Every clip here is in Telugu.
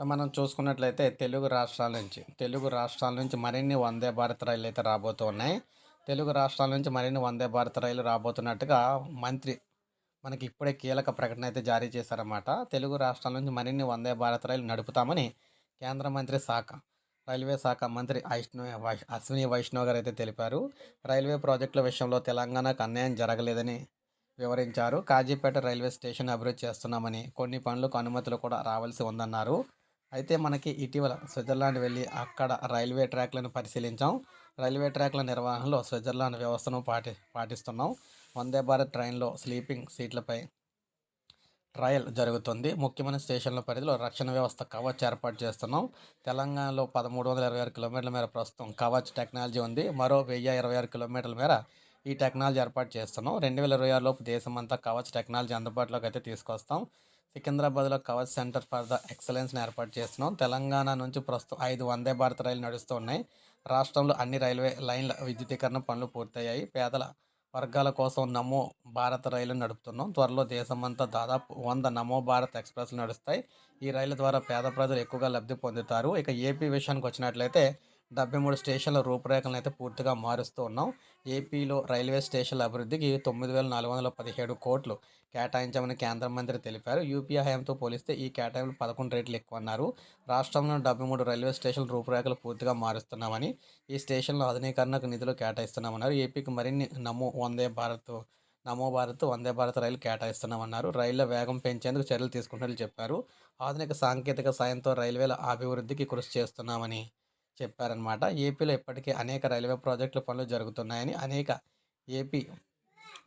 సో మనం చూసుకున్నట్లయితే తెలుగు రాష్ట్రాల నుంచి తెలుగు రాష్ట్రాల నుంచి మరిన్ని వందే భారత్ రైళ్ళు అయితే రాబోతూ ఉన్నాయి. తెలుగు రాష్ట్రాల నుంచి మరిన్ని వందే భారత్ రైలు రాబోతున్నట్టుగా మంత్రి మనకి ఇప్పుడే కీలక ప్రకటన అయితే జారీ చేశారన్నమాట. తెలుగు రాష్ట్రాల నుంచి మరిన్ని వందే భారత్ రైలు నడుపుతామని కేంద్ర మంత్రి శాఖ రైల్వే శాఖ మంత్రి వైష్ణవ్ అశ్విని వైష్ణవ్ గారు అయితే తెలిపారు. రైల్వే ప్రాజెక్టుల విషయంలో తెలంగాణకు అన్యాయం జరగలేదని వివరించారు. కాజీపేట రైల్వే స్టేషన్ అభివృద్ధి చేస్తున్నామని కొన్ని పనులకు అనుమతులు కూడా రావాల్సి ఉందన్నారు. అయితే మనకి ఇటీవల స్విట్జర్లాండ్ వెళ్ళి అక్కడ రైల్వే ట్రాక్లను పరిశీలించాం. రైల్వే ట్రాక్ల నిర్వహణలో స్విట్జర్లాండ్ వ్యవస్థను పాటి పాటిస్తున్నాం. వందే భారత్ ట్రైన్లో స్లీపింగ్ సీట్లపై ట్రయల్ జరుగుతుంది. ముఖ్యమైన స్టేషన్ల పరిధిలో రక్షణ వ్యవస్థ కవచ్ ఏర్పాటు చేస్తున్నాం. తెలంగాణలో పదమూడు వందల ఇరవై ఆరు కిలోమీటర్ల మేర ప్రస్తుతం కవచ్ టెక్నాలజీ ఉంది. మరో వెయ్యి ఇరవై ఆరు కిలోమీటర్ల మేర ఈ టెక్నాలజీ ఏర్పాటు చేస్తున్నాం. రెండు వేల ఇరవై ఆరులోపు దేశమంతా కవచ్ టెక్నాలజీ అందుబాటులోకి అయితే తీసుకొస్తాం. సికింద్రాబాద్లో కవచ్ సెంటర్ ఫర్ ద ఎక్సలెన్స్ని ఏర్పాటు చేస్తున్నాం. తెలంగాణ నుంచి ప్రస్తుతం ఐదు వందే భారత్ రైలు నడుస్తూ ఉన్నాయి. రాష్ట్రంలో అన్ని రైల్వే లైన్ల విద్యుదీకరణ పనులు పూర్తయ్యాయి. పేదల వర్గాల కోసం నమో భారత్ రైలు నడుపుతున్నాం. త్వరలో దేశమంతా దాదాపు వంద నమో భారత్ ఎక్స్ప్రెస్లు నడుస్తాయి. ఈ రైలు ద్వారా పేద ప్రజలు ఎక్కువగా లబ్ధి పొందుతారు. ఇక ఏపీ విషయానికి వచ్చినట్లయితే డెబ్బై మూడు స్టేషన్ల రూపురేఖలను అయితే పూర్తిగా మారుస్తూ ఉన్నాం. ఏపీలో రైల్వే స్టేషన్ల అభివృద్ధికి తొమ్మిది వేల నాలుగు వందల పదిహేడు కోట్లు కేటాయించామని కేంద్ర మంత్రి తెలిపారు. యూపీఐ హయాంతో పోలిస్తే ఈ కేటాయింపులు పదకొండు రేట్లు ఎక్కువ అన్నారు రాష్ట్రంలో డెబ్బై మూడు రైల్వే స్టేషన్ల రూపురేఖలు పూర్తిగా మారుస్తున్నామని ఈ స్టేషన్ల ఆధునీకరణకు నిధులు కేటాయిస్తున్నామన్నారు. ఏపీకి మరిన్ని నమో వందే భారత్ నమో భారత్ వందే భారత్ రైలు కేటాయిస్తున్నామన్నారు. రైళ్ళ వేగం పెంచేందుకు చర్యలు తీసుకుంటున్నట్లు చెప్పారు. ఆధునిక సాంకేతిక సాయంతో రైల్వేల అభివృద్ధికి కృషి చేస్తున్నామని చెప్పారనమాట. ఏపీలో ఇప్పటికే అనేక రైల్వే ప్రాజెక్టుల పనులు జరుగుతున్నాయని అనేక ఏపీ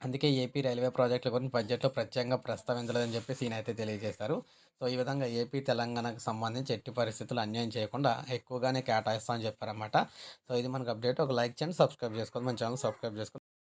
అందుకే ఏపీ రైల్వే ప్రాజెక్టుల గురించి బడ్జెట్లో ప్రత్యేకంగా ప్రస్తావించలేదని చెప్పేసి ఈయన అయితే తెలియజేశారు. సో ఈ విధంగా ఏపీ తెలంగాణకు సంబంధించి ఎట్టి పరిస్థితులు అన్యాయం చేయకుండా ఎక్కువగానే కేటాయిస్తామని చెప్పారన్నమాట సో ఇది మనకు అప్డేట్. ఒక లైక్ చేయండి సబ్స్క్రైబ్ చేసుకోండి. మన ఛానల్ సబ్స్క్రైబ్ చేసుకోండి.